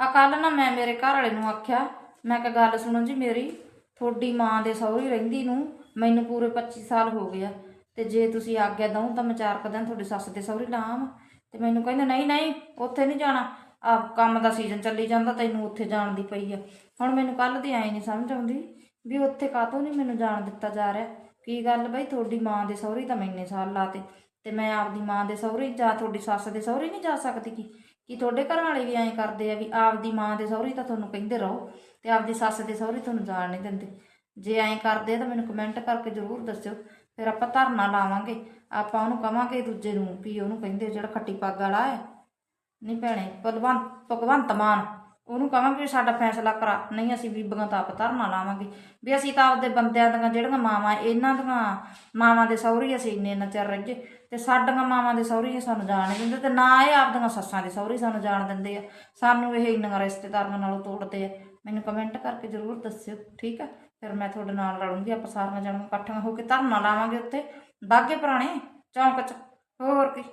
ਆ ਕੱਲ ਨਾ ਮੈਂ ਮੇਰੇ ਘਰ ਵਾਲੇ ਨੂੰ ਆਖਿਆ, ਮੈਂ ਕਿਹਾ ਗੱਲ ਸੁਣੋ ਜੀ ਮੇਰੀ, ਤੁਹਾਡੀ ਮਾਂ ਦੇ ਸਹੁਰੇ ਰਹਿੰਦੀ ਨੂੰ ਮੈਨੂੰ ਪੂਰੇ 25 ਸਾਲ ਹੋ ਗਏ ਤੇ ਜੇ ਤੁਸੀਂ ਆਗਿਆ ਦਊ ਤਾਂ ਮੈਂ ਚਾਰ ਕੁ ਦਿਨ ਤੁਹਾਡੀ ਸੱਸ ਦੇ ਸਹੁਰੇ ਲਾਵਾਂ। ਤੇ ਮੈਨੂੰ ਕਹਿੰਦੇ, ਨਹੀਂ ਨਹੀਂ, ਉੱਥੇ ਨਹੀਂ ਜਾਣਾ, ਆ ਕੰਮ ਦਾ ਸੀਜ਼ਨ ਚੱਲੀ ਜਾਂਦਾ, ਤੈਨੂੰ ਉੱਥੇ ਜਾਣ ਦੀ ਪਈ ਆ। ਹੁਣ ਮੈਨੂੰ ਕੱਲ ਦੀ ਆਈ ਨਹੀਂ ਸਮਝ ਆਉਂਦੀ ਵੀ ਉੱਥੇ ਕਾਹਤੋਂ ਨਹੀਂ ਮੈਨੂੰ ਜਾਣ ਦਿੱਤਾ ਜਾ ਰਿਹਾ। ਕੀ ਗੱਲ ਬਈ, ਤੁਹਾਡੀ ਮਾਂ ਦੇ ਸਹੁਰੇ ਤਾਂ ਮੈਂ ਸਾਲ ਲਾਤੇ, ਤੇ ਮੈਂ ਆਪਦੀ ਮਾਂ ਦੇ ਸਹੁਰੇ ਜਾਂ ਤੁਹਾਡੀ ਸੱਸ ਦੇ ਸਹੁਰੇ ਨਹੀਂ ਜਾ ਸਕਦੀ ਕੀ? ਕਿ ਤੁਹਾਡੇ ਘਰ ਵਾਲੇ ਵੀ ਐਂ ਕਰਦੇ ਆ ਵੀ ਆਪਦੀ ਮਾਂ ਦੇ ਸਹੁਰੇ ਤਾਂ ਤੁਹਾਨੂੰ ਕਹਿੰਦੇ ਰਹੋ ਤੇ ਆਪਦੀ ਸੱਸ ਦੇ ਸਹੁਰੇ ਤੁਹਾਨੂੰ ਜਾਣ ਨਹੀਂ ਦਿੰਦੇ। ਜੇ ਐਂ ਕਰਦੇ ਤਾਂ ਮੈਨੂੰ ਕਮੈਂਟ ਕਰਕੇ ਜ਼ਰੂਰ ਦੱਸਿਓ, ਫਿਰ ਆਪਾਂ ਧਰਨਾ ਲਾਵਾਂਗੇ। ਆਪਾਂ ਉਹਨੂੰ ਕਵਾਂਗੇ ਦੂਜੇ ਨੂੰ ਵੀ ਉਹਨੂੰ ਕਹਿੰਦੇ ਜਿਹੜਾ ਖੱਟੀ ਪੱਗ ਵਾਲਾ ਹੈ। ਨਹੀਂ ਭੈਣੇ ਭਗਵੰਤ ਭਗਵੰਤ ਮਾਨ। ਉਹਨੂੰ ਕਹਾਂਗੇ ਵੀ ਸਾਡਾ ਫੈਸਲਾ ਕਰਾ, ਨਹੀਂ ਅਸੀਂ ਬੀਬੀਆਂ ਤਾਂ ਆਪ ਧਰਨਾ ਲਾਵਾਂਗੇ। ਵੀ ਅਸੀਂ ਤਾਂ ਆਪਦੇ ਬੰਦਿਆਂ ਦੀਆਂ ਜਿਹੜੀਆਂ ਮਾਵਾਂ, ਇਹਨਾਂ ਦੀਆਂ ਮਾਵਾਂ ਦੇ ਸਹੁਰੇ ਅਸੀਂ ਇੰਨੇ ਇੰਨਾ ਚਿਰ ਰਹਿ ਤੇ ਸਾਡੀਆਂ ਮਾਵਾਂ ਦੇ ਸਹੁਰੇ ਸਾਨੂੰ ਜਾਣ ਨਹੀਂ ਦਿੰਦੇ ਤੇ ਨਾ ਇਹ ਆਪਦੀਆਂ ਸੱਸਾਂ ਦੇ ਸਹੁਰੇ ਸਾਨੂੰ ਜਾਣ ਦਿੰਦੇ ਆ। ਸਾਨੂੰ ਇਹ ਇੰਨੀਆਂ ਰਿਸ਼ਤੇਦਾਰਾਂ ਨਾਲੋਂ ਤੋੜਦੇ ਆ। ਮੈਨੂੰ ਕਮੈਂਟ ਕਰਕੇ ਜ਼ਰੂਰ ਦੱਸਿਓ, ਠੀਕ ਆ? ਫਿਰ ਮੈਂ ਤੁਹਾਡੇ ਨਾਲ ਰਲੂੰਗੀ, ਆਪਾਂ ਸਾਰੀਆਂ ਜਣੀਆਂ ਇਕੱਠੀਆਂ ਹੋ ਕੇ ਧਰਨਾ ਲਾਵਾਂਗੇ ਉੱਤੇ ਬਾਗੇ ਪੁਰਾਣੇ ਚੌਂਕ 'ਚ, ਹੋਰ ਕੀ।